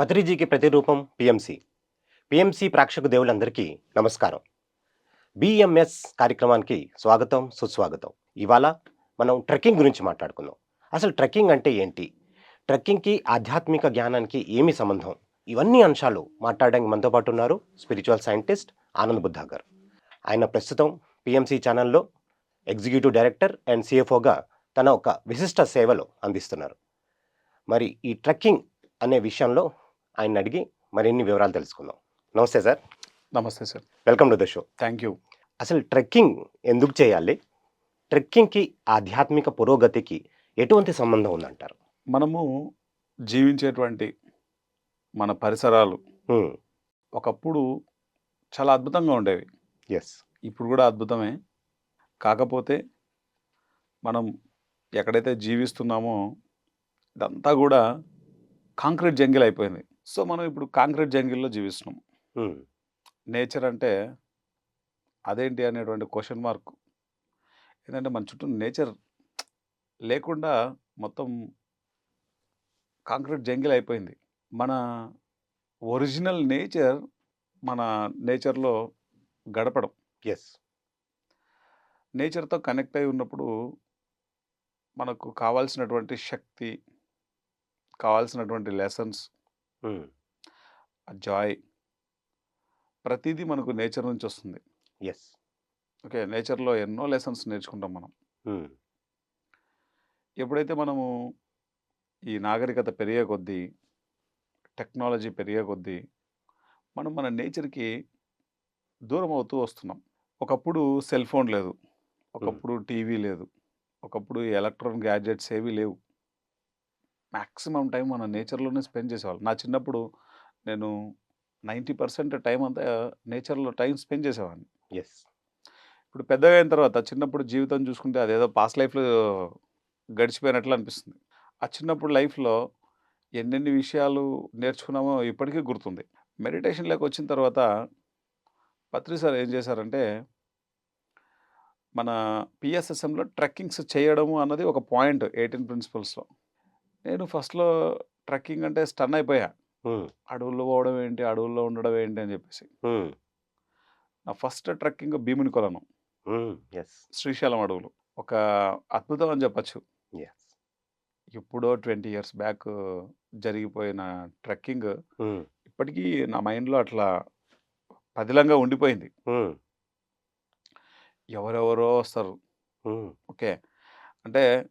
పత్రిజీకి ప్రతిరూపం PMC. PMC ప్రేక్షక దేవులందరికీ నమస్కారం. బిఎంఎస్ కార్యక్రమానికి స్వాగతం సుస్వాగతం. ఇవాళ మనం ట్రెక్కింగ్ గురించి మాట్లాడుకుందాం. అసలు ట్రెక్కింగ్ అంటే ఏంటి? ట్రెక్కింగ్కి ఆధ్యాత్మిక జ్ఞానానికి ఏమి సంబంధం? ఇవన్నీ అంశాలు మాట్లాడడానికి మనతో పాటు ఉన్నారు స్పిరిచువల్ సైంటిస్ట్ ఆనంద్ బుద్ధా గారు ఆయన ప్రస్తుతం పిఎంసి ఛానల్లో ఎగ్జిక్యూటివ్ డైరెక్టర్ అండ్ సిఎఫ్ఓగా తన ఒక విశిష్ట సేవలు అందిస్తున్నారు. మరి ఈ ట్రెక్కింగ్ అనే విషయంలో ఆయన అడిగి మరిన్ని వివరాలు తెలుసుకుందాం. నమస్తే సార్. నమస్తే sir. Welcome to the show. Thank you. అసలు ట్రెక్కింగ్ ఎందుకు చేయాలి? ట్రెక్కింగ్కి ఆధ్యాత్మిక పురోగతికి ఎటువంటి సంబంధం ఉందంటారు? మనము జీవించేటువంటి మన పరిసరాలు ఒకప్పుడు చాలా అద్భుతంగా ఉండేవి. ఎస్ ఇప్పుడు కూడా అద్భుతమే. కాకపోతే మనం ఎక్కడైతే జీవిస్తున్నామో ఇదంతా కూడా కాంక్రీట్ జంగిల్ అయిపోయింది. సో మనం ఇప్పుడు కాంక్రీట్ జంగిల్లో జీవిస్తున్నాం. నేచర్ అంటే అదేంటి అనేటువంటి క్వశ్చన్ మార్క్. ఏంటంటే మన చుట్టూ నేచర్ లేకుండా మొత్తం కాంక్రీట్ జంగిల్ అయిపోయింది. మన ఒరిజినల్ నేచర్ మన నేచర్లో గడపడం. ఎస్ నేచర్తో కనెక్ట్ అయి ఉన్నప్పుడు మనకు కావాల్సినటువంటి శక్తి కావాల్సినటువంటి లెసన్స్ జాయ్ ప్రతిదీ మనకు నేచర్ నుంచి వస్తుంది ఎస్ ఓకే నేచర్లో ఎన్నో లెసన్స్ నేర్చుకుంటాం మనం. ఎప్పుడైతే మనము ఈ నాగరికత పెరిగే కొద్దీ టెక్నాలజీ పెరిగే కొద్దీ మనం మన నేచర్కి దూరం అవుతూ వస్తున్నాం. ఒకప్పుడు సెల్ ఫోన్ లేదు. ఒకప్పుడు టీవీ లేదు. ఒకప్పుడు ఎలక్ట్రానిక్ గ్యాడ్జెట్స్ ఏవి లేవు. మ్యాక్సిమం టైం మన నేచర్లోనే స్పెండ్ చేసేవాళ్ళం. నా చిన్నప్పుడు నేను నైంటీ పర్సెంట్ టైం అంతా నేచర్లో టైం స్పెండ్ చేసేవాడిని. ఎస్ ఇప్పుడు పెద్దగా అయిన తర్వాత చిన్నప్పుడు జీవితం చూసుకుంటే అదేదో పాస్ లైఫ్లో గడిచిపోయినట్లు అనిపిస్తుంది. ఆ చిన్నప్పుడు లైఫ్లో ఎన్నెన్ని విషయాలు నేర్చుకున్నామో ఇప్పటికీ గుర్తుంది. మెడిటేషన్లోకి వచ్చిన తర్వాత పత్రి సార్ ఏం చేశారంటే మన పిఎస్ఎస్ఎంలో ట్రెక్కింగ్స్ చేయడము అన్నది ఒక పాయింట్ ఎయిటీన్ ప్రిన్సిపల్స్లో. నేను ఫస్ట్లో ట్రెక్కింగ్ అంటే స్టన్ అయిపోయా. అడవుల్లో పోవడం ఏంటి? అడవుల్లో ఉండడం ఏంటి? అని చెప్పేసి. నా ఫస్ట్ ట్రెక్కింగ్ భీముని కొలను. శ్రీశైలం అడవులు. ఒక అద్భుతం అని చెప్పచ్చు. ఎప్పుడో ట్వంటీ ఇయర్స్ బ్యాక్ జరిగిపోయిన ట్రెక్కింగ్ ఇప్పటికీ నా మైండ్లో అట్లా పదిలంగా ఉండిపోయింది. ఎవరెవరో వస్తారు. ఓకే. అంటే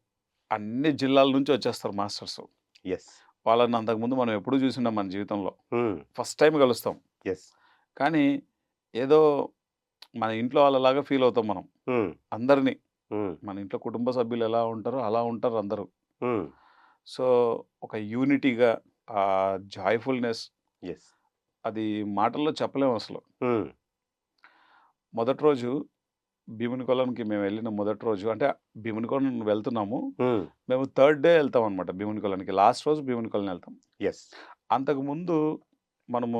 అన్ని జిల్లాల నుంచి వచ్చేస్తారు మాస్టర్స్. ఎస్ వాళ్ళని అంతకుముందు మనం ఎప్పుడు చూసినాం మన జీవితంలో. ఫస్ట్ టైం కలుస్తాం. ఎస్ కానీ ఏదో మన ఇంట్లో వాళ్ళలాగా ఫీల్ అవుతాం మనం. అందరినీ. మన ఇంట్లో కుటుంబ సభ్యులు ఎలా ఉంటారో అలా ఉంటారు అందరూ. సో ఒక యూనిటీగా ఆ జాయ్ఫుల్నెస్ ఎస్ అది మాటల్లో చెప్పలేము అసలు. మొదటి రోజు భీముని కొలంకి మేము వెళ్ళిన మొదటి రోజు అంటే భీముని కొలం వెళ్తున్నాము. మేము థర్డ్ డే వెళ్తాం అనమాట భీముని కొలానికి. లాస్ట్ రోజు భీముని కొలని వెళ్తాం. ఎస్ అంతకుముందు మనము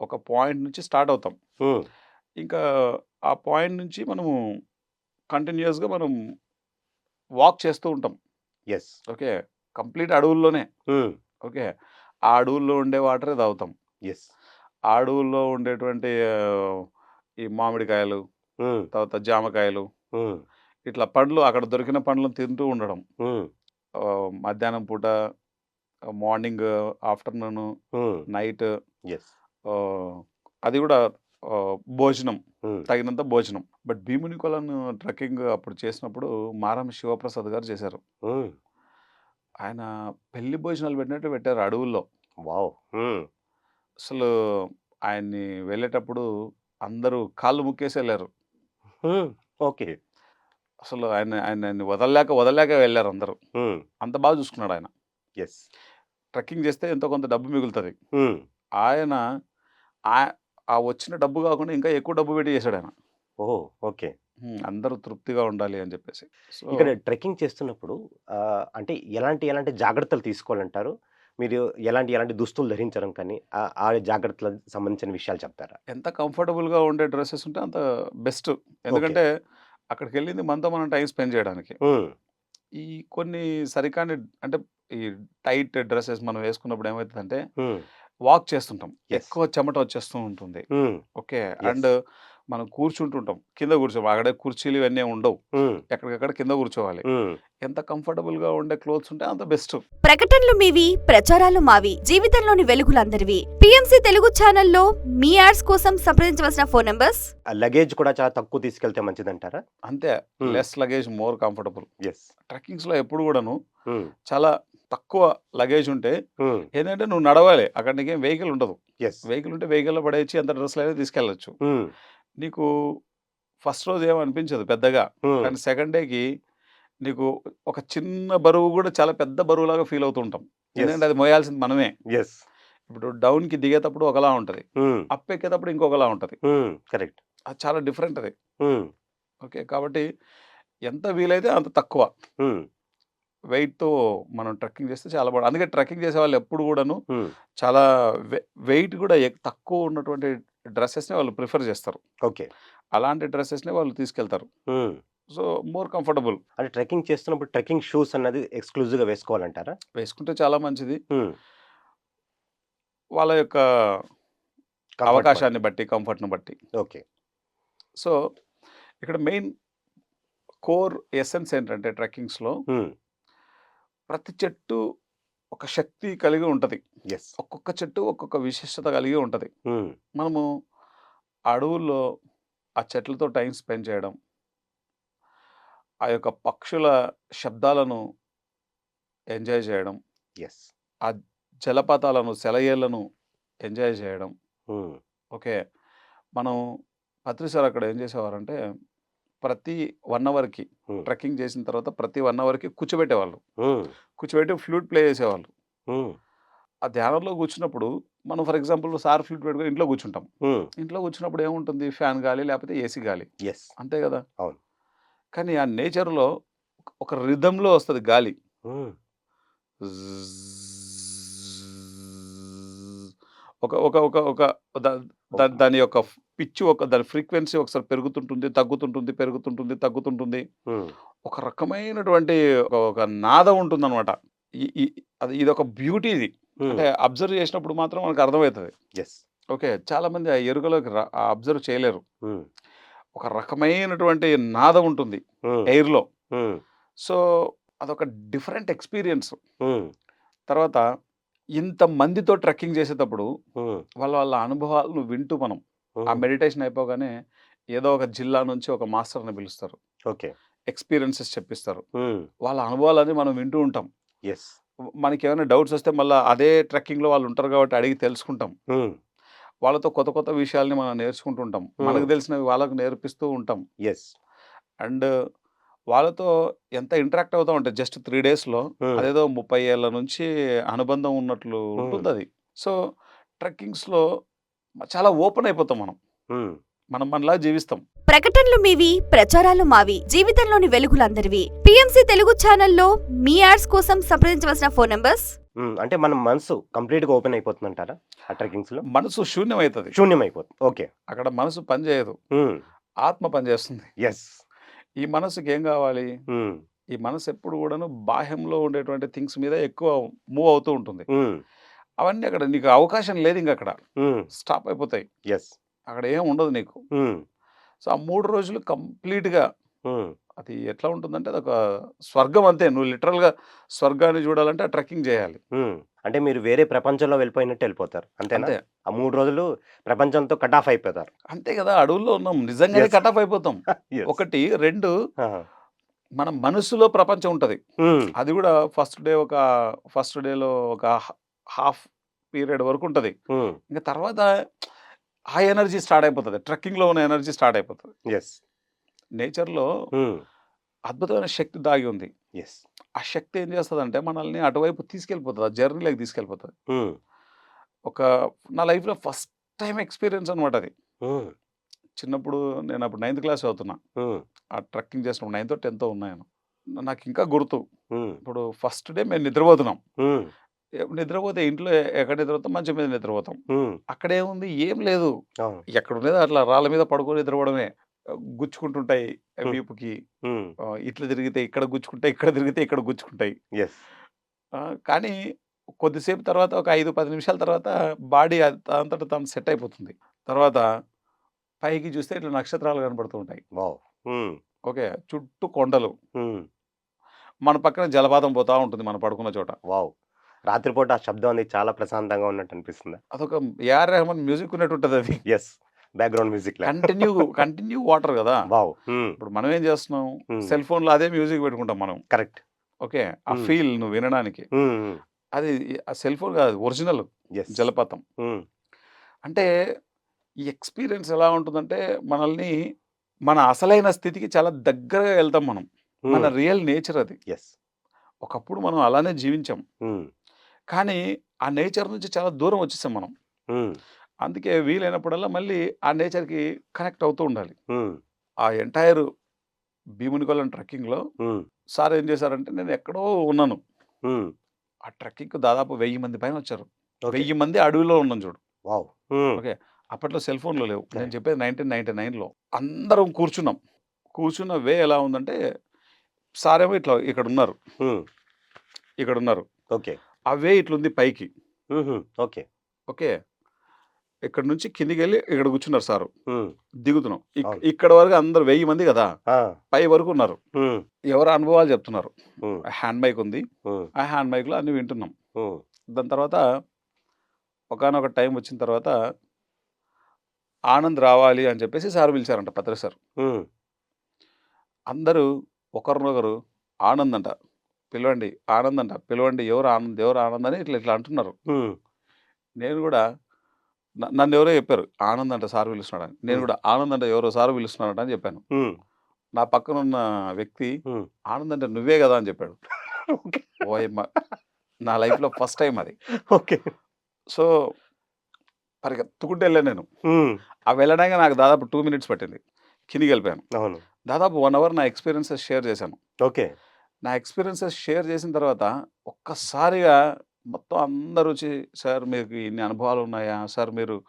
ఒక పాయింట్ నుంచి స్టార్ట్ అవుతాం. ఇంకా ఆ పాయింట్ నుంచి మనము కంటిన్యూస్గా మనం వాక్ చేస్తూ ఉంటాం. Yes okay? కంప్లీట్ అడవుల్లోనే. ఓకే? ఆ అడవుల్లో ఉండే వాటరే తాగుతాం. ఎస్ ఆ అడవుల్లో ఉండేటువంటి ఈ మామిడికాయలు తర్వాత జామకాయలు. ఇట్లా పండ్లు అక్కడ దొరికిన పండ్లను తింటూ ఉండడం. మధ్యాహ్నం పూట మార్నింగ్ ఆఫ్టర్నూన్ నైట్ అది కూడా భోజనం. తగినంత భోజనం. బట్ భీముని కొలను ట్రెక్కింగ్ అప్పుడు చేసినప్పుడు మారం శివప్రసాద్ గారు చేశారు. ఆయన పెళ్ళి భోజనాలు పెట్టినట్టు పెట్టారు అడవుల్లో. వావ్. అసలు ఆయన్ని వెళ్ళేటప్పుడు అందరూ కాళ్ళు ముక్కేసి వెళ్ళారు. ఓకే. అసలు ఆయన ఆయన వదలలేక వదలలేక వెళ్ళారు అందరూ. అంత బాగా చూసుకున్నాడు ఆయన. ఎస్ ట్రెక్కింగ్ చేస్తే ఎంతో కొంత డబ్బు మిగులుతుంది. ఆయన ఆ- వచ్చిన డబ్బు కాకుండా ఇంకా ఎక్కువ డబ్బు పెట్టి చేశాడు ఆయన. Oh okay. అందరూ తృప్తిగా ఉండాలి అని చెప్పేసి. ఇక్కడ ట్రెక్కింగ్ చేస్తున్నప్పుడు అంటే ఎలాంటి ఎలాంటి జాగ్రత్తలు తీసుకోవాలంటారు? మీరు ఎలాంటి ఎలాంటి దుస్తులు ధరించడం కానీ ఆ- జాగ్రత్తలకు సంబంధించిన విషయాలు చెప్తారా ఎంత కంఫర్టబుల్గా ఉండే డ్రెస్సెస్ ఉంటే అంత బెస్ట్ ఎందుకంటే అక్కడికి వెళ్ళింది మనతో మనం టైం స్పెండ్ చేయడానికి ఈ కొన్ని సరికాని అంటే ఈ టైట్ డ్రెసెస్ మనం వేసుకున్నప్పుడు ఏమవుతుందంటే. వాక్ చేస్తుంటాం. ఎక్కువ చెమట వచ్చేస్తూ ఉంటుంది. ఓకే. అండ్ మనం కూర్చుంటుంటాం. కింద కూర్చోం. అక్కడే కుర్చీలు ఇవన్నీ ఉండవు. ఎక్కడికక్కడ కింద కూర్చోవాలి. ఎంత కంఫర్టబుల్‌గా ఉండే క్లోత్స్ ఉంటే అంత బెస్ట్. ప్రకటనలు మీవి ప్రచారాలు మావి జీవితంలోని వెలుగులందరివి పిఎంసి తెలుగు ఛానల్లో మీ యాడ్స్ కోసం సంప్రదించవలసిన ఫోన్ నంబర్స్ లగేజ్ కూడా చాలా తక్కువ తీసుకెళ్తే మంచిదంటారా? అంతే. హ్మ్. Less luggage more comfortable. Yes. ట్రెక్కింగ్స్‌లో ఎప్పుడు కూడాను. చాలా తక్కువ లగేజ్ ఉంటే. ఏందంటే నువ్వు నడవాలి. అక్కడ నీకేం వెహికల్ ఉండదు. వెహికల్ ఉంటే వెహికల్‌లో పడేయొచ్చు. ఎంత డ్రెస్‌లైనా తీసుకెళ్ళొచ్చు. నీకు ఫస్ట్ రోజు ఏమి అనిపించదు పెద్దగా. కానీ సెకండ్ డేకి నీకు ఒక చిన్న బరువు కూడా చాలా పెద్ద బరువులాగా ఫీల్ అవుతూ ఉంటాం. యెస్. ఎందుకంటే అది మోయాల్సింది మనమే. యెస్. ఇప్పుడు డౌన్‌కి దిగేటప్పుడు ఒకలా ఉంటది. అప్ ఎక్కేటప్పుడు ఇంకొకలా ఉంటది. కరెక్ట్. అది చాలా డిఫరెంట్ అది. ఓకే. కాబట్టి ఎంత వీలైతే అంత తక్కువ. వెయిట్‌తో మనం ట్రెక్కింగ్ చేస్తే చాలా బాగుంది. అందుకే ట్రెక్కింగ్ చేసేవాళ్ళు ఎప్పుడు కూడాను. చాలా వెయిట్ కూడా తక్కువ ఉన్నటువంటి డ్రెసెస్‌నే వాళ్ళు ప్రిఫర్ చేస్తారు. ఓకే. అలాంటి డ్రెసెస్‌నే వాళ్ళు తీసుకెళ్తారు. So, more comfortable. అంటే ట్రెక్కింగ్ చేస్తున్నప్పుడు ట్రెక్కింగ్ షూస్ అన్నది ఎక్స్‌క్లూజివ్‌గా వేసుకోవాలంటారా? వేసుకుంటే చాలా మంచిది. వాళ్ళ యొక్క అవకాశాన్ని బట్టి, కంఫర్ట్‌ని బట్టి. ఓకే. సో, ఇక్కడ మెయిన్ కోర్ ఎసెన్స్ ఏంటంటే ట్రెక్కింగ్స్‌లో. ప్రతి చెట్టు ఒక శక్తి కలిగి ఉంటది. ఒక్కొక్క చెట్టు ఒక్కొక్క విశిష్టత కలిగి ఉంటది. మనము అడవుల్లో ఆ చెట్లతో టైం స్పెండ్ చేయడం. ఆ యొక్క పక్షుల శబ్దాలను ఎంజాయ్ చేయడం. యెస్. ఆ జలపాతాలను, సెలయేళ్ళను ఎంజాయ్ చేయడం. ఓకే. మనం పత్రి సార్ అక్కడ ఏం చేసేవారంటే ప్రతి 1 అవర్‌కి. ట్రెక్కింగ్ చేసిన తర్వాత ప్రతి 1 అవర్‌కి కూర్చోబెట్టేవాళ్ళు. కూర్చోబెట్టి ఫ్లూట్ ప్లే చేసేవాళ్ళు. ఆ ధ్యానంలో కూర్చున్నప్పుడు మనం ఫర్ ఎగ్జాంపుల్ సార్ ఫ్లూట్ పెట్టుకొని ఇంట్లో కూర్చుంటాం. ఇంట్లో కూర్చున్నప్పుడు ఏముంటుంది ఫ్యాన్ గాలి లేకపోతే ఏసీ గాలి. యెస్. అంతే కదా! అవును. కానీ ఆ నేచర్‌లో ఒక రిథమ్‌లో వస్తది గాలి. ఒక ఒక ఒక ఒక దాని యొక్క పిచ్ ఒక దాని ఫ్రీక్వెన్సీ ఒకసారి పెరుగుతుంటుంది, తగ్గుతుంటుంది, పెరుగుతుంటుంది, తగ్గుతుంటుంది. ఒక రకమైనటువంటి ఒక నాదం ఉంటుందనమాట. ఈ అది ఇదొక బ్యూటీ ఇది. అంటే అబ్జర్వ్ చేసినప్పుడు మాత్రం మనకు అర్థమవుతది. యెస్. ఓకే. చాలామంది ఆ ఎరుకలోకి అబ్జర్వ్ చేయలేరు. ఒక రకమైనటువంటి నాదం ఉంటుంది. ఎయిర్‌లో. సో, అదొక డిఫరెంట్ ఎక్స్‌పీరియన్స్. తర్వాత ఇంతమందితో ట్రెక్కింగ్ చేసేటప్పుడు. వాళ్ళ వాళ్ళ అనుభవాలను వింటూ మనం ఆ. మెడిటేషన్ అయిపోగానే ఏదో ఒక జిల్లా నుంచి ఒక మాస్టర్‌ని పిలుస్తారు. ఓకే. ఎక్స్‌పీరియన్సెస్ చెప్పిస్తారు. వాళ్ళ అనుభవాలన్నీ మనం వింటూ ఉంటాం. యెస్. మనకేమైనా డౌట్స్ వస్తే మళ్ళా అదే ట్రెక్కింగ్‌లో వాళ్ళు ఉంటారు కాబట్టి అడిగి తెలుసుకుంటాం. వాళ్ళతో కొత్త కొత్త విషయాల్ని మనం నేర్చుకుంటూ ఉంటాం. మనకు. తెలిసినవి వాళ్ళకు నేర్పిస్తూ ఉంటాం. యెస్. అండ్ వాళ్ళతో ఎంత ఇంటరాక్ట్ అవుతాం అంటే జస్ట్ 3 డేస్‌లో. అదేదో 30 ఏళ్ళ నుంచి అనుబంధం ఉన్నట్లు హ్మ్. ఉంటుందది. సో, ట్రెక్కింగ్స్‌లో చాలా ఓపెన్ అయిపోతాం మనం. మనం మనలా జీవిస్తాం. ప్రకటనలు మీవి ప్రచారాలు మావి జీవితంలోని వెలుగులందరివి పిఎంసి తెలుగు ఛానల్లో మీ యాడ్స్ కోసం సంప్రదించవలసిన ఫోన్ నంబర్స్. అంటే మన మనసు కంప్లీట్‌గా ఓపెన్ అయిపోతుందంటారా? ఆ ట్రెక్కింగ్స్‌లో? మనసు శూన్యమైతది. శూన్యమైపోతుంది. ఓకే. అక్కడ మనసు పని చేయదు. హ్మ్. ఆత్మ పని చేస్తుంది. యెస్. ఈ మనసుకి ఏం కావాలి? హ్మ్. ఈ మనసు ఎప్పుడు కూడాను బాహ్యంలో ఉండేటువంటి థింగ్స్ మీద ఎక్కువ మూవ్ అవుతూ ఉంటుంది. హ్మ్. అవన్నీ అక్కడ నీకు అవకాశం లేదు ఇంకక్కడ. హ్మ్. స్టాప్ అయిపోతాయి. యెస్. అక్కడ ఏం ఉండదు నీకు. సో, ఆ 3 రోజులు కంప్లీట్‌గా. అది ఎట్లా ఉంటుందంటే అదొక స్వర్గం అంతే. నువ్వు లిటరల్‌గా స్వర్గాన్ని చూడాలంటే ఆ ట్రెక్కింగ్ చేయాలి. అంటే మీరు వేరే ప్రపంచంలో వెళ్ళిపోయినట్టు వెళ్ళిపోతారు. అంతేనా? అంతే. ఆ 3 రోజులు ప్రపంచంతో కట్ ఆఫ్ అయిపోతారు. అంతే కదా! అడవుల్లో ఉన్నాం. నిజంగానే. కట్ ఆఫ్ అయిపోతాం. ఒకటి, 2 ఆహా! మన మనసులో ప్రపంచం ఉంటది. అది కూడా ఫస్ట్ డే ఒక ఫస్ట్ డేలో ఒక హాఫ్ పీరియడ్ వరకు ఉంటది. ఇంక తర్వాత ఆ ఎనర్జీ స్టార్ట్ అయిపోతది. ట్రెక్కింగ్‌లో ఉన్న ఎనర్జీ స్టార్ట్ అయిపోతది. యెస్. నేచర్‌లో. అద్భుతమైన శక్తి దాగి ఉంది. యెస్. ఆ శక్తి ఏం చేస్తదంటే మనల్ని అటువైపు తీసుకెళ్ళిపోతది. ఆ జర్నీలోకి తీసుకెళ్ళిపోతది. ఒక నా లైఫ్‌లో ఫస్ట్ టైమ్ ఎక్స్‌పీరియన్స్ అనమాట అది. చిన్నప్పుడు నేను అప్పుడు నైన్త్ క్లాస్ చదువుతున్నా. హ్మ్. ఆ ట్రెక్కింగ్ చేసినప్పుడు నైన్తో, టెన్తో ఉన్నాను. నాకింకా గుర్తు. హ్మ్. ఇప్పుడు ఫస్ట్ డే మేము నిద్రపోతున్నాం. నిద్రపోతే ఇంట్లో ఎక్కడ నిద్రపోతాం? మంచం మీద నిద్రపోతాం. అక్కడేముంది? ఏం లేదు. అవును. ఎక్కడున్నదో అట్లా రాళ్ళ మీద పడుకొని నిద్రపోవడమే. గుచ్చుకుంటుంటాయి. వీపుకి ఇట్లా తిరిగితే ఇక్కడ గుచ్చుకుంటాయి ఇక్కడ తిరిగితే ఇక్కడ గుచ్చుకుంటాయి కానీ కొద్దిసేపు తర్వాత ఒక ఐదు పది నిమిషాల తర్వాత బాడీ అంతట తాను సెట్ అయిపోతుంది తర్వాత పైకి చూస్తే ఇట్లా నక్షత్రాలు కనబడుతూ ఉంటాయి. ఓకే చుట్టూ కొండలు. మన పక్కన జలపాతం పోతా ఉంటుంది మనం పడుకున్న చోట వావ్! రాత్రిపూట ఆ శబ్దం అనేది చాలా ప్రశాంతంగా ఉన్నట్టు అనిపిస్తుందా? అదొక ఏఆర్ రెహమాన్ మ్యూజిక్ ఉన్నట్టు ఉంటుంది అది yes. Background music. Continue continue water కదా! హ్మ్. ఇప్పుడు మనం ఏం చేస్తున్నాం. సెల్ ఫోన్లో అదే మ్యూజిక్ పెట్టుకుంటాం మనం కరెక్ట్. ఓకే ఆ. ఫీల్ నువ్వు వినడానికి. అది ఆ సెల్ ఫోన్ కాదు ఒరిజినల్. జలపాతం. అంటే ఈ ఎక్స్పీరియన్స్ ఎలా ఉంటుందంటే మనల్ని మన అసలైన స్థితికి చాలా దగ్గరగా వెళ్తాం మనం మన. రియల్ నేచర్ అది యెస్. ఒకప్పుడు మనం అలానే జీవించాం. కానీ ఆ నేచర్ నుంచి చాలా దూరం వచ్చేసాం మనం. అందుకే వీలైనప్పుడల్లా మళ్ళీ ఆ నేచర్కి కనెక్ట్ అవుతూ ఉండాలి. ఆ ఎంటైర్ భీమునికొలం ట్రెక్కింగ్లో. సార్ ఏం చేశారంటే నేను ఎక్కడో ఉన్నాను. ఆ ట్రెక్కింగ్కి దాదాపు వెయ్యి మంది పైన వచ్చారు. వెయ్యి మంది అడవిలో ఉన్నాం చూడు. ఓకే అప్పట్లో సెల్ ఫోన్లు లేవు నేను. చెప్పేది నైన్టీన్ నైన్టీ నైన్లో అందరం కూర్చున్నాం కూర్చున్న వే ఎలా ఉందంటే సారేమో ఇట్లా ఇక్కడ ఉన్నారు. ఇక్కడ ఉన్నారు ఓకే. ఆ వే ఇట్లుంది పైకి. ఓకే. ఓకే ఇక్కడ నుంచి కిందికి వెళ్ళి ఇక్కడ కూర్చున్నారు సారు. దిగుతున్నాం. ఇక్కడ వరకు అందరు వెయ్యి మంది కదా! పై వరకు ఉన్నారు. ఎవరు అనుభవాలు చెప్తున్నారు. హ్యాండ్ మైక్ ఉంది. ఆ హ్యాండ్ మైక్లో అన్ని వింటున్నాం. దాని తర్వాత ఒకనొక టైం వచ్చిన తర్వాత ఆనంద్ రావాలి అని చెప్పేసి సార్ పిలిచారంట పత్రి సార్. అందరూ ఒకరినొకరు ఆనంద్ అంట పిలవండి ఆనంద్ అంట పిలవండి ఎవరు ఆనంద్ ఎవరు ఆనంద్ అని ఇట్లా ఇట్లా అంటున్నారు. నేను కూడా నన్ను ఎవరో చెప్పారు ఆనంద్ అంట సార్ పిలుస్తున్నాడు అని నేను. కూడా ఆనంద్ అంటే ఎవరో సార్ పిలుస్తున్నాడట అని చెప్పాను. నా పక్కన ఉన్న వ్యక్తి. ఆనంద్ అంటే నువ్వే కదా అని చెప్పాడు. ఓయమ్మ నా లైఫ్లో ఫస్ట్ టైం అది ఓకే. సో పరిగెత్తుకుంటూ వెళ్ళాను నేను. ఆ వెళ్ళడానికి నాకు దాదాపు టూ మినిట్స్ పట్టింది కిందికి వెళ్ళిపోయాను. దాదాపు వన్ అవర్ నా ఎక్స్పీరియన్సెస్ షేర్ చేశాను ఓకే. నా ఎక్స్పీరియన్సెస్ షేర్ చేసిన తర్వాత ఒక్కసారిగా మొత్తం అందరూ వచ్చి సార్ మీకు ఇన్ని అనుభవాలు ఉన్నాయా? సార్ మీరు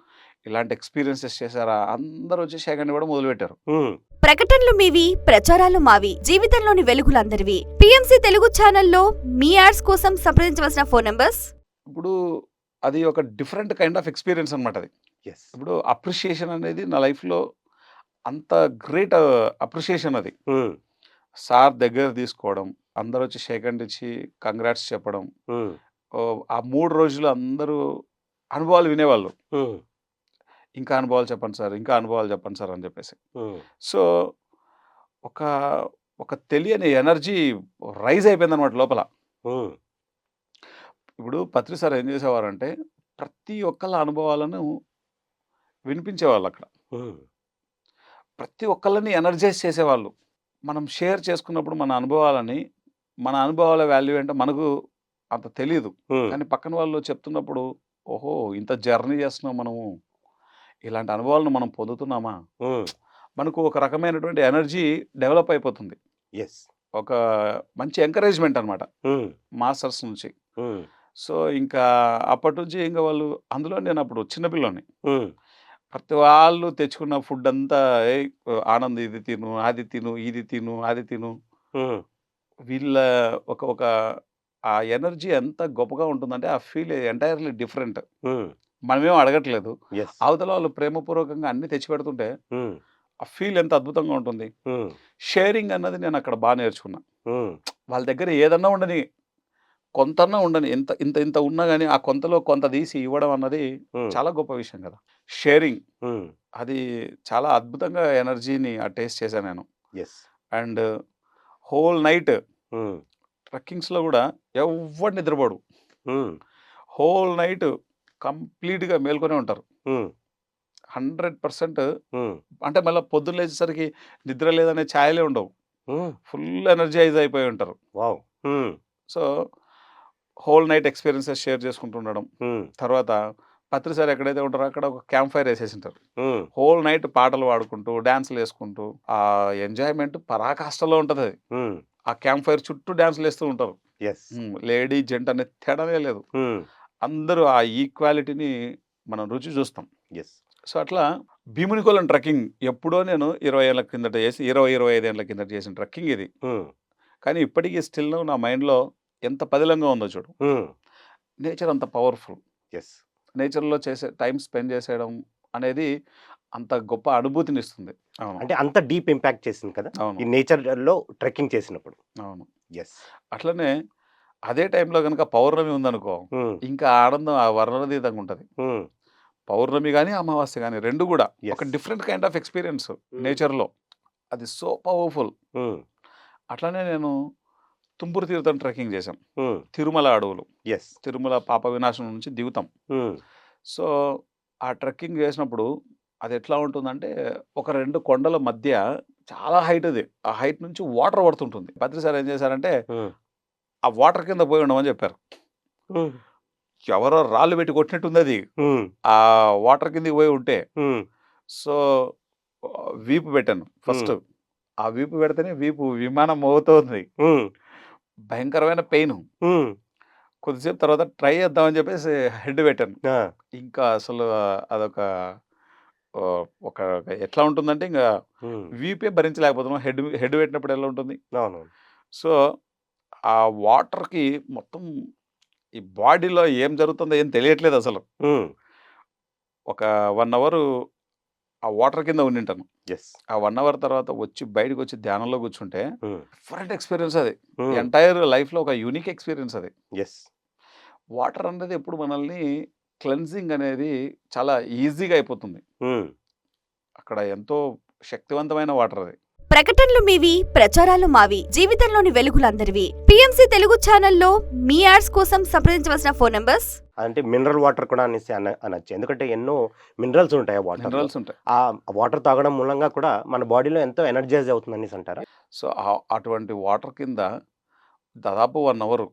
ఇలాంటి ఎక్స్పీరియన్సెస్ చేశారా? అందరూ వచ్చి సెకండ్ కూడా మొదలుపెట్టారు. హ్మ్. ప్రకటనలు మీవి ప్రచారాలు మావి జీవితంలోని వెలుగులందరివి. పిఎంసి తెలుగు ఛానల్లో మీ యాడ్స్ కోసం సంప్రదించవలసిన ఫోన్ నంబర్స్? ఇప్పుడు అది ఒక డిఫరెంట్ కైండ్ ఆఫ్ ఎక్స్పీరియన్స్ అనమాట అది. ఇప్పుడు అప్రిషియేషన్ అనేది నా లైఫ్లో అంత గ్రేట్ అప్రిషియేషన్ అది. హ్మ్. సార్ దగ్గర తీసుకోవడం అందరూ వచ్చి సెకండ్ ఇచ్చి కంగ్రాట్స్ చెప్పడం ఆ మూడు రోజులు అందరూ అనుభవాలు వినేవాళ్ళు. ఇంకా అనుభవాలు చెప్పండి సార్ ఇంకా అనుభవాలు చెప్పండి సార్ అని చెప్పేసి. సో ఒక ఒక తెలియని ఎనర్జీ రైజ్ అయిపోయింది అనమాట లోపల. ఇప్పుడు పత్రి సార్ ఏం చేసేవారంటే ప్రతి ఒక్కళ్ళ అనుభవాలను వినిపించేవాళ్ళు అక్కడ. ప్రతి ఒక్కళ్ళని ఎనర్జైజ్ చేసేవాళ్ళు మనం షేర్ చేసుకున్నప్పుడు మన అనుభవాలని మన అనుభవాల వాల్యూ ఏంటో మనకు అంత తెలియదు. కానీ పక్కన వాళ్ళు చెప్తున్నప్పుడు ఓహో ఇంత జర్నీ చేస్తున్నాం మనము ఇలాంటి అనుభవాలను మనం పొందుతున్నామా. మనకు ఒక రకమైనటువంటి ఎనర్జీ డెవలప్ అయిపోతుంది యెస్. ఒక మంచి ఎంకరేజ్మెంట్ అనమాట. మాస్టర్స్ నుంచి. సో ఇంకా అప్పటి నుంచి ఇంకా వాళ్ళు అందులో నేను అప్పుడు చిన్నపిల్లని. ప్రతి వాళ్ళు తెచ్చుకున్న ఫుడ్ అంతా "ఏయ్, ఆనంద్ ఇది తిను అది తిను ఇది తిను అది తిను. వీళ్ళ ఒక ఒక ఆ ఎనర్జీ ఎంత గొప్పగా ఉంటుందంటే ఆ ఫీల్ ఎంటైర్లీ డిఫరెంట్. మనమేం అడగట్లేదు. అవతల వాళ్ళు ప్రేమపూర్వకంగా అన్ని తెచ్చి పెడుతుంటే. ఆ ఫీల్ ఎంత అద్భుతంగా ఉంటుంది. షేరింగ్ అన్నది నేను అక్కడ బాగా నేర్చుకున్నా. వాళ్ళ దగ్గర ఏదన్నా ఉండని కొంతన్నా ఉండని ఎంత ఇంత ఇంత ఉన్నా కానీ ఆ కొంతలో కొంత తీసి ఇవ్వడం అన్నది. చాలా గొప్ప విషయం కదా షేరింగ్. అది చాలా అద్భుతంగా ఎనర్జీని ఆ టేస్ట్ చేశాను నేను. And whole night. ట్రెక్కింగ్స్లో కూడా ఎవరు నిద్రపోడు. హోల్ నైట్ కంప్లీట్గా మేల్కొనే ఉంటారు. Hundred percent. అంటే మళ్ళీ పొద్దున్న లేచేసరికి నిద్ర లేదనే ఛాయలే ఉండవు. ఫుల్ ఎనర్జైజ్ అయిపోయి ఉంటారు. So whole night experiences share చేసుకుంటూ ఉండడం. తర్వాత పత్రి సార్ ఎక్కడైతే ఉంటారో అక్కడ ఒక క్యాంప్ ఫైర్ వేసేసి ఉంటారు హ్మ్. హోల్ నైట్ పాటలు పాడుకుంటూ డ్యాన్స్లు వేసుకుంటూ ఆ ఎంజాయ్మెంట్ పరాకాష్ఠలో ఉంటుంది. అది. ఆ క్యాంప్ ఫైర్ చుట్టూ డ్యాన్స్లు వేస్తూ ఉంటారు. లేడీ జెంట్ అనే తేడానే లేదు. అందరూ ఆ ఈక్వాలిటీని మనం రుచి చూస్తాం. సో అట్లా భీమునికోలం ట్రెక్కింగ్ ఎప్పుడో నేను ఇరవై ఏళ్ళ కిందట చేసి ఇరవై ఇరవై ఐదు ఏళ్ళ కిందట చేసిన ట్రెక్కింగ్ ఇది. కానీ ఇప్పటికీ స్టిల్ నా మైండ్లో ఎంత పదిలంగా ఉందో చూడు. నేచర్ అంత పవర్ఫుల్. ఎస్ నేచర్లో చేసే టైం స్పెండ్ చేసేయడం అనేది అంత గొప్ప అనుభూతిని ఇస్తుంది. అవును. అంటే అంత డీప్ ఇంపాక్ట్ చేసింది కదా ఈ అవును. నేచర్లో ట్రెక్కింగ్ చేసినప్పుడు. అవును. ఎస్ అట్లనే అదే టైంలో కనుక పౌర్ణమి ఉందనుకో ఇంకా ఆనందం ఆ వర్ణనతీతంగా ఉంటుంది. పౌర్ణమి కానీ అమావాస్య కానీ రెండు కూడా ఒక. డిఫరెంట్ కైండ్ ఆఫ్ ఎక్స్పీరియన్స్ నేచర్లో. అది సో పవర్ఫుల్. అట్లనే నేను తుంపురు తీర్థం ట్రెక్కింగ్ చేశాం. తిరుమల అడవులు. ఎస్ తిరుమల పాప వినాశనం నుంచి దిగుతాం. సో ఆ ట్రెక్కింగ్ చేసినప్పుడు అది ఎట్లా ఉంటుందంటే ఒక రెండు కొండల మధ్య చాలా హైట్ అది. ఆ హైట్ నుంచి వాటర్ పడుతుంటుంది. పత్రి సార్ ఏం చేశారంటే ఆ వాటర్ కింద పోయి ఉండమని చెప్పారు. ఎవరో రాళ్ళు పెట్టి కొట్టినట్టుంది అది. ఆ వాటర్ కిందకి పోయి ఉంటే. సో వీపు పెట్టాను ఫస్ట్. ఆ వీపు పెడితేనే వీపు విమానం మోగుతోంది. భయంకరమైన పెయిన్. కొద్దిసేపు తర్వాత ట్రై చేద్దామని చెప్పేసి హెడ్ పెట్టాను. ఇంకా అసలు అదొక ఒక ఎట్లా ఉంటుందంటే ఇంకా వీపే భరించలేకపోతున్నాం. హెడ్ హెడ్ పెట్టినప్పుడు ఎలా ఉంటుంది? సో ఆ వాటర్కి మొత్తం ఈ బాడీలో ఏం జరుగుతుందో ఏం తెలియట్లేదు అసలు. ఒక వన్ అవర్ ఆ వాటర్ కింద ఉండింటాను. ఎస్ ఆ వన్ అవర్ తర్వాత వచ్చి బయటకు వచ్చి ధ్యానంలో కూర్చుంటే డిఫరెంట్ ఎక్స్పీరియన్స్ అది. ఎంటైర్ లైఫ్లో ఒక యూనిక్ ఎక్స్పీరియన్స్ అది. ఎస్ వాటర్ అనేది ఎప్పుడు మనల్ని క్లెన్జింగ్ అనేది చాలా ఈజీగా అయిపోతుంది. అక్కడ ఎంతో శక్తివంతమైన వాటర్ అది. ప్రకటనలు మీవి ప్రచారాలు మావి జీవితంలోని వెలుగులందరివి. పిఎంసి తెలుగు ఛానల్లో మీ యాడ్స్ కోసం సంప్రదించవలసిన ఫోన్ నంబర్స్? అంటే మినరల్ వాటర్ కూడా అనేసి అన అనొచ్చు. ఎందుకంటే ఎన్నో మినరల్స్ ఉంటాయి ఆ వాటర్ మినరల్స్ ఉంటాయి. ఆ వాటర్ తాగడం మూలంగా కూడా మన బాడీలో ఎంతో ఎనర్జైజ్ అవుతుంది అనేసి అంటారా? సో అటువంటి వాటర్ కింద దాదాపు వన్ అవర్.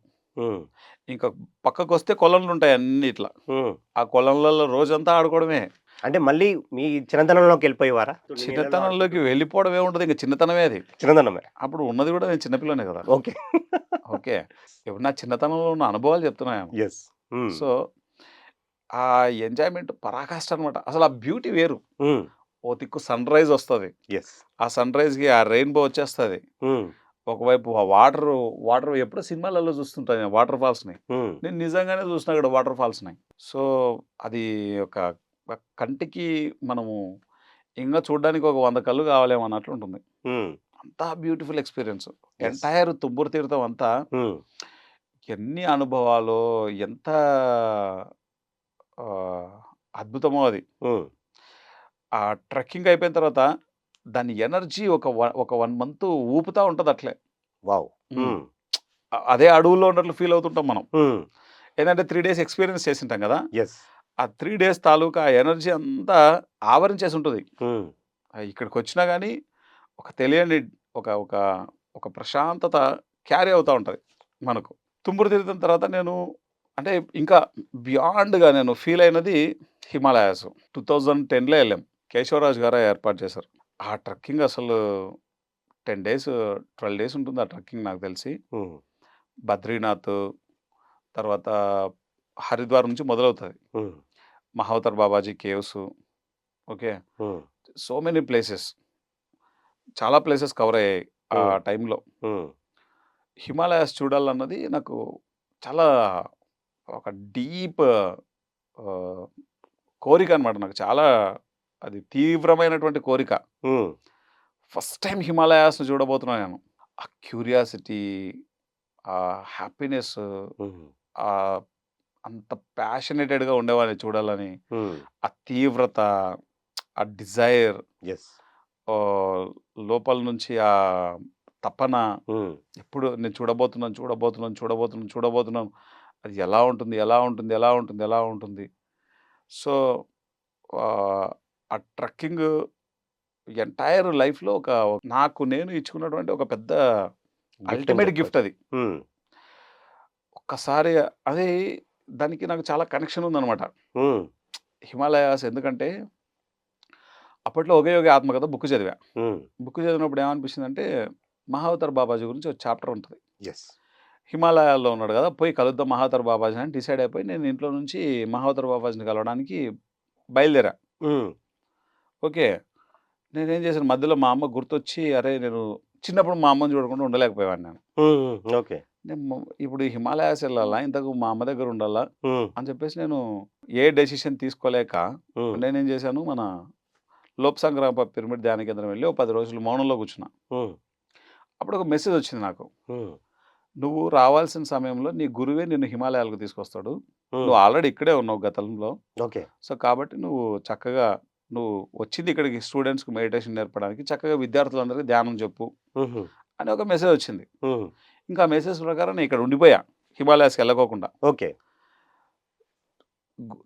ఇంకా పక్కకు వస్తే కొలంలు ఉంటాయి అన్ని ఇట్లా. ఆ కొలంలలో రోజంతా ఆడుకోవడమే. అంటే మళ్ళీ మీ చిన్నతనంలోకి వెళ్ళిపోయేవారా? చిన్నతనంలోకి వెళ్ళిపోవడం ఏముంటుంది ఇంకా చిన్నతనమే అది. చిన్నతనమే. అప్పుడు ఉన్నది కూడా నేను చిన్నపిల్లనే కదా. ఓకే. ఓకే. ఇప్పుడు నా చిన్నతనంలో ఉన్న అనుభవాలు చెప్తున్నాను. ఎస్ సో ఆ ఎంజాయ్మెంట్ పరాకాష్ట అనమాట అసలు ఆ బ్యూటీ వేరు. ఓ తిక్కు సన్ రైజ్ వస్తుంది. ఎస్ ఆ సన్ రైజ్కి ఆ రెయిన్బో వచ్చేస్తుంది. ఒకవైపు ఆ వాటర్ వాటర్ ఎప్పుడో సినిమాలలో చూస్తుంటాను నేను వాటర్ ఫాల్స్ని. నేను నిజంగానే చూసిన అక్కడ వాటర్ ఫాల్స్ని. సో అది ఒక కంటికి మనము ఇంకా చూడడానికి ఒక వంద కళ్ళు కావాలేమో అన్నట్లు ఉంటుంది. అంతా బ్యూటిఫుల్ ఎక్స్పీరియన్స్. ఎంటైర్ తుబ్బురు తీర్థం అంతా. ఎన్ని అనుభవాలు ఎంత అద్భుతమో అది. ఆ ట్రెక్కింగ్ అయిపోయిన తర్వాత దాని ఎనర్జీ ఒక ఒక వన్ మంత్ ఊపుతా ఉంటుంది అట్లే. వావ్. అదే అడవుల్లో ఉన్నట్లు ఫీల్ అవుతుంటాం మనం. ఏంటంటే త్రీ డేస్ ఎక్స్పీరియన్స్ చేసింటాం కదా. ఎస్. ఆ త్రీ డేస్ తాలూకా ఎనర్జీ అంతా ఆవరించేసి ఉంటుంది ఇక్కడికి వచ్చినా కానీ ఒక తెలియని ఒక ఒక ఒక ప్రశాంతత క్యారీ అవుతూ ఉంటుంది మనకు. తుమ్మురు తిరిగిన తర్వాత నేను అంటే ఇంకా బియాండ్గా నేను ఫీల్ అయినది హిమాలయాస్. టూ థౌజండ్ టెన్లో వెళ్ళాం కేశవరాజు గారు ఏర్పాటు చేశారు. ఆ ట్రెక్కింగ్ అసలు టెన్ డేస్ ట్వెల్వ్ డేస్ ఉంటుంది ఆ ట్రెక్కింగ్ నాకు తెలిసి. బద్రీనాథ్ తర్వాత హరిద్వార్ నుంచి మొదలవుతుంది. Mahavatar Babaji caves okay? So many places. చాలా ప్లేసెస్ కవర్ అయ్యాయి ఆ. టైంలో. హిమాలయాస్ చూడాలన్నది నాకు చాలా ఒక డీప్ కోరిక అనమాట నాకు. చాలా అది తీవ్రమైనటువంటి కోరిక. ఫస్ట్ టైం హిమాలయాస్ను చూడబోతున్నాను నేను. ఆ క్యూరియాసిటీ ఆ హ్యాపీనెస్ ఆ అంత ప్యాషనేటెడ్గా ఉండేవాడిని చూడాలని. ఆ తీవ్రత ఆ డిజైర్ ఎస్ లోపల నుంచి ఆ తపన ఎప్పుడు నేను చూడబోతున్నాను చూడబోతున్నాను చూడబోతున్నాను చూడబోతున్నాను. అది ఎలా ఉంటుంది ఎలా ఉంటుంది ఎలా ఉంటుంది ఎలా ఉంటుంది. సో ఆ ట్రక్కింగ్ ఎంటైర్ లైఫ్లో ఒక నాకు నేను ఇచ్చుకున్నటువంటి ఒక పెద్ద అల్టిమేట్ గిఫ్ట్ అది. ఒక్కసారి అది దానికి నాకు చాలా కనెక్షన్ ఉందన్నమాట. హిమాలయాస్ ఎందుకంటే అప్పట్లో ఒకే ఒకే ఆత్మకథ బుక్ చదివా. బుక్ చదివినప్పుడు ఏమనిపించింది అంటే మహావతార్ బాబాజీ గురించి ఒక చాప్టర్ ఉంటుంది. ఎస్ హిమాలయాల్లో ఉన్నాడు కదా పోయి కలుద్దాం మహావతార్ బాబాజీ అని డిసైడ్ అయిపోయి నేను ఇంట్లో నుంచి మహావతార్ బాబాజీని కలవడానికి బయలుదేరా. ఓకే. నేనేం చేశాను మధ్యలో మా అమ్మ గుర్తొచ్చి అరే నేను చిన్నప్పుడు మా అమ్మని చూడకుండా ఉండలేకపోయాను నేను. ఓకే. నేను ఇప్పుడు హిమాలయాస్ వెళ్ళాలా? ఇంతకు మా అమ్మ దగ్గర ఉండాలా? అని చెప్పేసి నేను ఏ డెసిషన్ తీసుకోలేక నేనేం చేశాను? మన లోప్ సంగ్రామ పిరమిడ్ ధ్యాన కేంద్రం వెళ్ళి ఒక పది రోజులు మౌనంలో కూర్చున్నా. అప్పుడు ఒక మెసేజ్ వచ్చింది నాకు. నువ్వు రావాల్సిన సమయంలో నీ గురువే నిన్ను హిమాలయాలకు తీసుకొస్తాడు. నువ్వు ఆల్రెడీ ఇక్కడే ఉన్నావు గతంలో. ఓకే. సో కాబట్టి నువ్వు చక్కగా నువ్వు వచ్చింది ఇక్కడికి స్టూడెంట్స్కి మెడిటేషన్ నేర్పడానికి చక్కగా విద్యార్థులందరికీ ధ్యానం చెప్పు అని ఒక మెసేజ్ వచ్చింది. ఇంకా మెసేజ్ ప్రకారం నేను ఇక్కడ ఉండిపోయా. హిమాలయాస్కి వెళ్ళకోకుండా. ఓకే.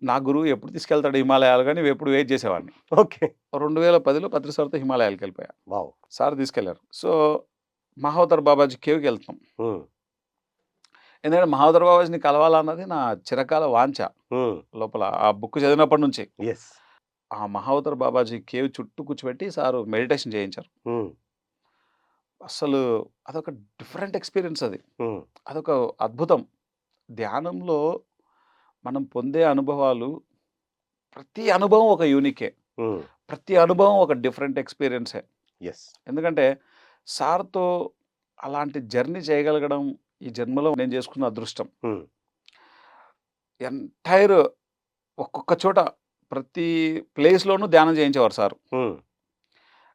నా గురువు ఎప్పుడు తీసుకెళ్తాడు హిమాలయాలు కానీ ఎప్పుడు వెయిట్ చేసేవాడిని. ఓకే. రెండు వేల పదిలో పత్రి సార్తో హిమాలయాలకు వెళ్ళిపోయా. వావ్. సార్ తీసుకెళ్ళారు. సో మహోదర్ బాబాజీ కేవ్కి వెళ్తాం ఎందుకంటే మహోదర్ బాబాజీని కలవాలన్నది నా చిరకాల వాంఛ. ఉమ్, లోపల ఆ బుక్ చదివినప్పటి నుంచి. ఎస్ ఆ మహావతర్ బాబాజీ కేవ్ చుట్టూ కూర్చోబెట్టి సారు మెడిటేషన్ చేయించారు. అసలు అదొక డిఫరెంట్ ఎక్స్పీరియన్స్ అది. అదొక అద్భుతం. ధ్యానంలో మనం పొందే అనుభవాలు ప్రతి అనుభవం ఒక యూనికే. ప్రతి అనుభవం ఒక డిఫరెంట్ ఎక్స్పీరియన్సే. ఎస్ ఎందుకంటే సార్తో అలాంటి జర్నీ చేయగలగడం ఈ జన్మలో నేను చేసుకున్న అదృష్టం. ఎంటైర్ ఒక్కొక్క చోట ప్రతి ప్లేస్లోనూ ధ్యానం చేయించేవారు సార్.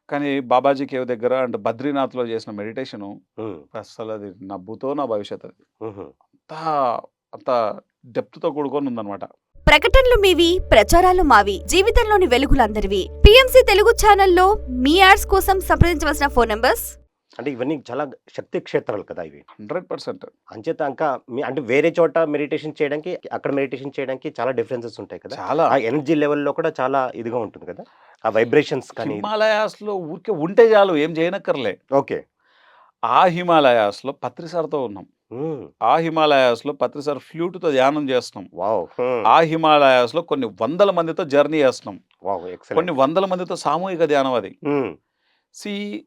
కానీ బాబాజీ కేవ్ దగ్గర అండ్ బద్రీనాథ్లో చేసిన మెడిటేషను అసలు అది నవ్వుతో నా భవిష్యత్ అది. అంత అంత డెప్త్తో కూడుకొని ఉందన్నమాట. ప్రకటనలు మీవి ప్రచారాలు మావి జీవితంలోని వెలుగులందరివి. పిఎంసి తెలుగు ఛానల్లో మీ యాడ్స్ కోసం సంప్రదించవలసిన ఫోన్ నంబర్స్? అంటే ఇవన్నీ చాలా శక్తి క్షేత్రాలు కదా ఇవి. Hundred percent. అంచేత ఇంకా మీ- అంటే వేరే చోట మెడిటేషన్ చేయడానికి అక్కడ మెడిటేషన్ చేయడానికి చాలా డిఫరెన్సెస్ ఉంటాయి కదా. చాలా. ఆ ఎనర్జీ లెవెల్లో కూడా చాలా ఇదిగా ఉంటుంది కదా. ఆ వైబ్రేషన్స్ కానీ హిమాలయాస్లో ఊరికే ఉంటే చాలు ఏం చేయనక్కర్లే. ఓకే. ఆ హిమాలయాస్లో పత్రిసార్తో ఉన్నాం. ఆ హిమాలయాస్లో పత్రిసార్ ఫ్లూట్తో ధ్యానం చేస్తున్నాం. వావ్. ఆ హిమాలయాస్లో కొన్ని వందల మందితో జర్నీ చేస్తున్నాం. వావ్ కొన్ని వందల మందితో సామూహిక ధ్యానం అది. సి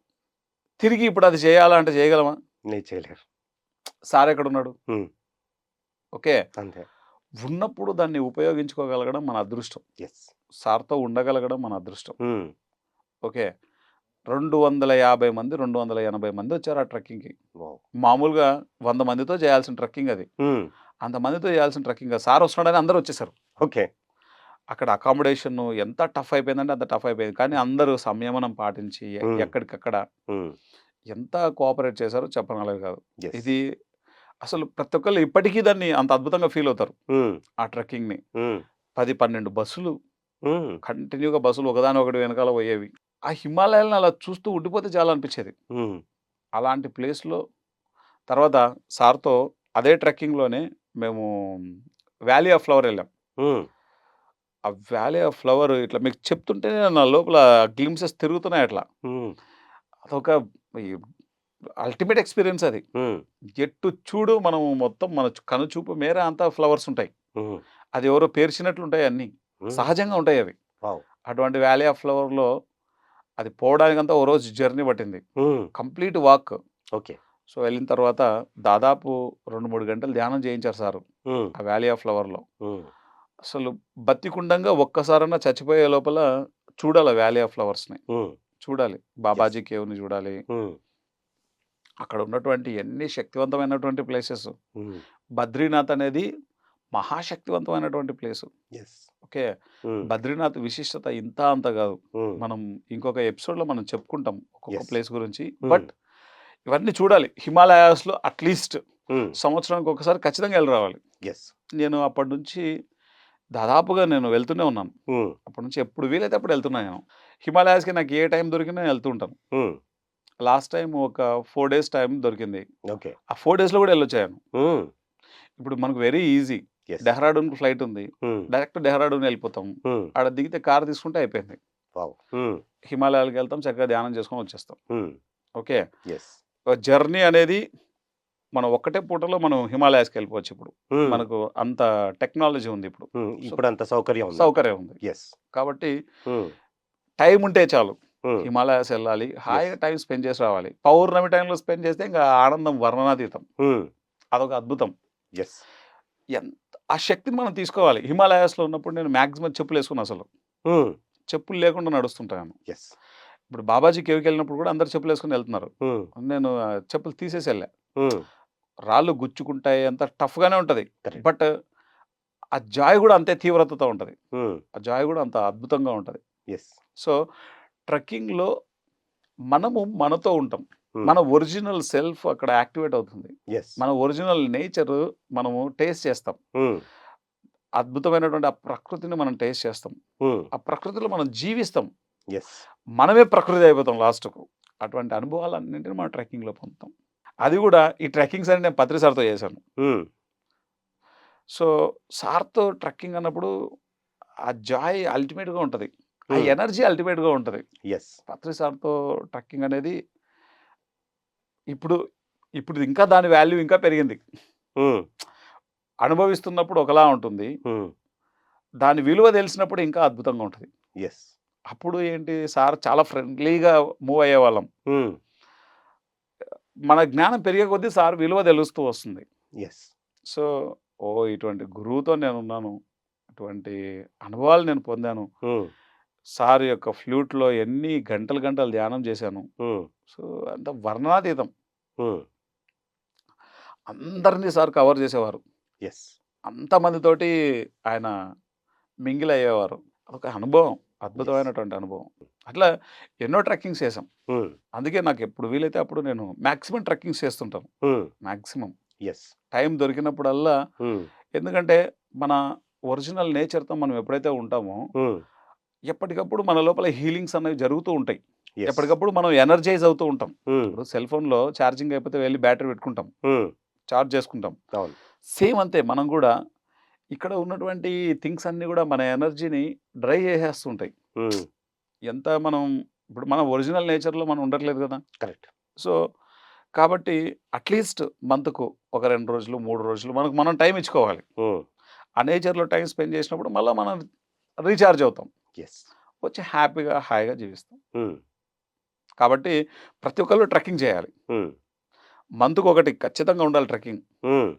తిరిగి ఇప్పుడు అది చేయాలంటే చేయగలమా? నేను చేయలేరు సార్ ఎక్కడ ఉన్నాడు. ఓకే. అంతే. ఉన్నప్పుడు దాన్ని ఉపయోగించుకోగలగడం మన అదృష్టం. ఎస్ సార్తో ఉండగలగడం మన అదృష్టం. ఓకే. రెండు వందల యాభై మంది రెండు వందల ఎనభై మంది వచ్చారు ఆ ట్రెక్కింగ్కి. మామూలుగా వంద మందితో చేయాల్సిన ట్రెక్కింగ్ అది. అంత మందితో చేయాల్సిన ట్రెక్కింగ్. సార్ వస్తున్నాడని అందరూ వచ్చేసారు. ఓకే. అక్కడ అకామిడేషన్ ఎంత టఫ్ అయిపోయిందంటే అంత టఫ్ అయిపోయింది. కానీ అందరూ సంయమనం పాటించి. ఎక్కడికక్కడ ఎంత కోఆపరేట్ చేశారో చెప్పనలేదు కాదు. ఇది అసలు ప్రతి ఒక్కళ్ళు ఇప్పటికీ దాన్ని అంత అద్భుతంగా ఫీల్ అవుతారు. ఆ ట్రెక్కింగ్ని. పది పన్నెండు బస్సులు కంటిన్యూగా బస్సులు ఒకదాని ఒకటి వెనకాల పోయేవి. ఆ హిమాలయాలను అలా చూస్తూ ఉండిపోతే చాలా అనిపించేది. అలాంటి ప్లేస్లో తర్వాత సార్తో అదే ట్రెక్కింగ్లోనే మేము వ్యాలీ ఆఫ్ ఫ్లవర్ వెళ్ళాం. ఆ వ్యాలీ ఆఫ్ ఫ్లవర్ ఇట్లా మీకు చెప్తుంటే నా లోపల గ్లిమ్సెస్ తిరుగుతున్నాయి అట్లా. అదొక అల్టిమేట్ ఎక్స్పీరియన్స్ అది. ఎట్టు చూడు మనం మొత్తం మన కనుచూపు మేర అంతా ఫ్లవర్స్ ఉంటాయి. అది ఎవరో పేర్చినట్లు ఉంటాయి అన్నీ సహజంగా ఉంటాయి అవి. అటువంటి వ్యాలీ ఆఫ్ ఫ్లవర్లో అది పోవడానికంతా ఓ రోజు జర్నీ పట్టింది. Complete walk okay. సో వెళ్ళిన తర్వాత దాదాపు రెండు మూడు గంటలు ధ్యానం చేయించారు సారు. ఆ వ్యాలీ ఆఫ్ ఫ్లవర్లో అసలు బతికుండంగా ఒక్కసారన్నా చచ్చిపోయే లోపల చూడాలి వ్యాలీ ఆఫ్ ఫ్లవర్స్ని చూడాలి. బాబాజీ కేవ్ని చూడాలి. అక్కడ ఉన్నటువంటి ఎన్ని శక్తివంతమైనటువంటి ప్లేసెస్. బద్రీనాథ్ అనేది మహాశక్తివంతమైనటువంటి ప్లేస్. ఓకే? బద్రీనాథ్ విశిష్టత ఇంత అంత కాదు. మనం ఇంకొక ఎపిసోడ్లో మనం చెప్పుకుంటాం ఒక్కొక్క. ప్లేస్ గురించి. బట్ ఇవన్నీ చూడాలి. హిమాలయాస్లో అట్లీస్ట్. సంవత్సరానికి ఒకసారి ఖచ్చితంగా వెళ్ళి రావాలి. ఎస్ నేను అప్పటి నుంచి దాదాపుగా నేను వెళ్తూనే ఉన్నాను. అప్పటి నుంచి ఎప్పుడు వీలైతే అప్పుడు వెళ్తున్నాను నేను. హిమాలయాస్కి నాకు ఏ టైం దొరికినా నేను వెళ్తూ ఉంటాను. లాస్ట్ టైం ఒక ఫోర్ డేస్ టైం దొరికింది. ఓకే. ఆ ఫోర్ డేస్లో కూడా వెళ్ళొచ్చాను ఇప్పుడు మనకు వెరీ ఈజీ. డెహ్రాడూన్ ఫ్లైట్ ఉంది. డైరెక్ట్ డెహ్రాడూన్ వెళ్ళిపోతాం. ఆడ దిగితే కార్ తీసుకుంటే అయిపోయింది. హిమాలయాలకు వెళ్తాం చక్కగా ధ్యానం చేసుకొని వచ్చేస్తాం. ఓకే? జర్నీ అనేది మనం ఒక్కటే పూటలో మనం హిమాలయాస్కి వెళ్ళిపోవచ్చు ఇప్పుడు. మనకు అంత టెక్నాలజీ ఉంది ఇప్పుడు. ఇప్పుడు అంత సౌకర్యం ఉంది. సౌకర్యం ఉంది. ఎస్ కాబట్టి టైం ఉంటే చాలు. హిమాలయాస్ వెళ్ళాలి హాయిగా టైం స్పెండ్ చేసి రావాలి. పౌర్ణమి టైంలో స్పెండ్ చేస్తే ఇంకా ఆనందం వర్ణనాతీతం. అదొక అద్భుతం. ఎస్ ఎంత ఆ శక్తిని మనం తీసుకోవాలి. హిమాలయాస్లో ఉన్నప్పుడు నేను మ్యాక్సిమం చెప్పులు వేసుకున్నాను అసలు. చెప్పులు లేకుండా నడుస్తుంటాను ఎస్ ఇప్పుడు బాబాజీ కేవ్కి వెళ్ళినప్పుడు కూడా అందరు చెప్పులు వేసుకుని వెళ్తున్నారు. నేను చెప్పులు తీసేసి వెళ్ళా. రాళ్ళు గుచ్చుకుంటాయి అంత టఫ్గానే ఉంటుంది. బట్ ఆ జాయ్ కూడా అంతే తీవ్రతతో ఉంటుంది. ఆ. జాయ్ కూడా అంత అద్భుతంగా ఉంటుంది. ఎస్ సో ట్రెక్కింగ్లో మనము మనతో ఉంటాం. మన ఒరిజినల్ సెల్ఫ్ అక్కడ యాక్టివేట్ అవుతుంది. మన ఒరిజినల్ నేచర్ మనము టేస్ట్ చేస్తాం. అద్భుతమైనటువంటి ఆ ప్రకృతిని మనం టేస్ట్ చేస్తాం. ఆ ప్రకృతిలో మనం జీవిస్తాం. మనమే ప్రకృతి అయిపోతాం లాస్ట్కు. అటువంటి అనుభవాలన్నింటినీ మనం ట్రెక్కింగ్లో పొందుతాం. అది కూడా ఈ ట్రెక్కింగ్స్ అని నేను పత్రి సార్తో చేశాను. సో సార్తో ట్రెక్కింగ్ అన్నప్పుడు ఆ జాయ్ అల్టిమేట్గా ఉంటుంది. ఆ. ఎనర్జీ అల్టిమేట్గా ఉంటుంది. ఎస్ పత్రి సార్తో ట్రెక్కింగ్ అనేది ఇప్పుడు ఇప్పుడు ఇంకా దాని వాల్యూ ఇంకా పెరిగింది. అనుభవిస్తున్నప్పుడు ఒకలా ఉంటుంది. దాని విలువ తెలిసినప్పుడు ఇంకా అద్భుతంగా ఉంటుంది. ఎస్ అప్పుడు ఏంటి సార్ చాలా ఫ్రెండ్లీగా మూవ్ అయ్యేవాళ్ళం. మన జ్ఞానం పెరిగే కొద్దీ సార్ విలువ తెలుస్తూ వస్తుంది. ఎస్ సో ఓ ఇటువంటి గురువుతో నేను ఉన్నాను ఇటువంటి అనుభవాలు నేను పొందాను. సార్ యొక్క ఫ్లూట్లో ఎన్ని గంటలు గంటలు ధ్యానం చేశాను. సో అంత వర్ణనాతీతం అందరినీ సార్ కవర్ చేసేవారు. ఎస్ అంతమందితోటి ఆయన మింగిల్ అయ్యేవారు. అదొక అనుభవం అద్భుతమైనటువంటి అనుభవం. అట్లా ఎన్నో ట్రెక్కింగ్స్ చేసాం అందుకే నాకు ఎప్పుడు వీలైతే అప్పుడు నేను మ్యాక్సిమం ట్రెక్కింగ్స్ చేస్తుంటాను. మ్యాక్సిమం ఎస్ టైం దొరికినప్పుడల్లా ఎందుకంటే మన ఒరిజినల్ నేచర్తో మనం ఎప్పుడైతే ఉంటామో ఎప్పటికప్పుడు మన లోపల హీలింగ్స్ అనేవి జరుగుతూ ఉంటాయి. ఎప్పటికప్పుడు మనం ఎనర్జైజ్ అవుతూ ఉంటాం. ఇప్పుడు సెల్ ఫోన్లో ఛార్జింగ్ అయిపోతే వెళ్ళి బ్యాటరీ పెట్టుకుంటాం. చార్జ్ చేసుకుంటాం. అవును. సేమ్ అంతే మనం కూడా ఇక్కడ ఉన్నటువంటి థింగ్స్ అన్నీ కూడా మన ఎనర్జీని డ్రై చేసేస్తుంటాయి. ఎంత మనం ఇప్పుడు మన ఒరిజినల్ నేచర్లో మనం ఉండట్లేదు కదా. కరెక్ట్ సో కాబట్టి అట్లీస్ట్ మంత్కు ఒక రెండు రోజులు మూడు రోజులు మనకు మనం టైం ఇచ్చుకోవాలి. ఆ నేచర్లో టైం స్పెండ్ చేసినప్పుడు మళ్ళీ మనం రీఛార్జ్ అవుతాం. వచ్చి హ్యాపీగా హాయిగా జీవిస్తాం. కాబట్టి ప్రతి ఒక్కళ్ళు ట్రెక్కింగ్ చేయాలి. మంత్కు ఒకటి ఖచ్చితంగా ఉండాలి ట్రెక్కింగ్.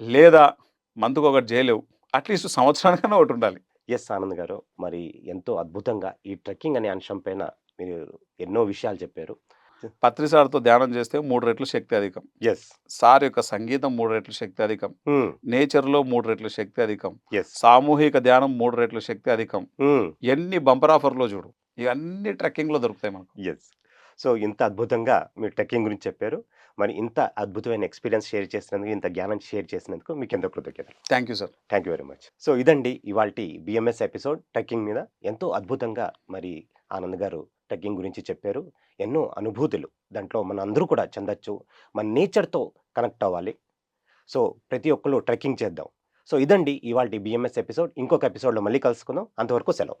లేదా మంత్కు ఒకటి చేయలేవు. అట్లీస్ట్ సంవత్సరానికైనా ఒకటి ఉండాలి. ఎస్ ఆనంద్ గారు. మరి ఎంతో అద్భుతంగా ఈ ట్రెక్కింగ్ అనే అంశం పైన మీరు ఎన్నో విషయాలు చెప్పారు. పత్రి సార్తో ధ్యానం చేస్తే మూడు రెట్లు శక్తి అధికం. ఎస్ సార్ యొక్క సంగీతం మూడు రెట్లు శక్తి అధికం. నేచర్లో మూడు రెట్లు శక్తి అధికం. ఎస్ సామూహిక ధ్యానం మూడు రెట్లు శక్తి అధికం. ఎన్ని బంపర్ ఆఫర్లో చూడు. ఇవన్నీ ట్రెక్కింగ్లో దొరుకుతాయి మనకు ఎస్ సో ఇంత అద్భుతంగా మీరు ట్రెక్కింగ్ గురించి చెప్పారు. మరి ఇంత అద్భుతమైన ఎక్స్పీరియన్స్ షేర్ చేసినందుకు ఇంత జ్ఞానం షేర్ చేసినందుకు మీకు ఎంతో కృతజ్ఞతలు. Thank you sir thank you very much so ఇదండి ఇవాళ బిఎంఎస్ ఎపిసోడ్ ట్రెక్కింగ్ మీద ఎంతో అద్భుతంగా మరి ఆనంద్ గారు ట్రెక్కింగ్ గురించి చెప్పారు. ఎన్నో అనుభూతులు దాంట్లో మన అందరూ కూడా చెందొచ్చు. మన నేచర్తో కనెక్ట్ అవ్వాలి. సో ప్రతి ఒక్కరు ట్రెక్కింగ్ చేద్దాం. సో ఇదండి ఇవాళ బిఎంఎస్ ఎపిసోడ్. ఇంకొక ఎపిసోడ్లో మళ్ళీ కలుసుకుందాం. అంతవరకు సెలవు.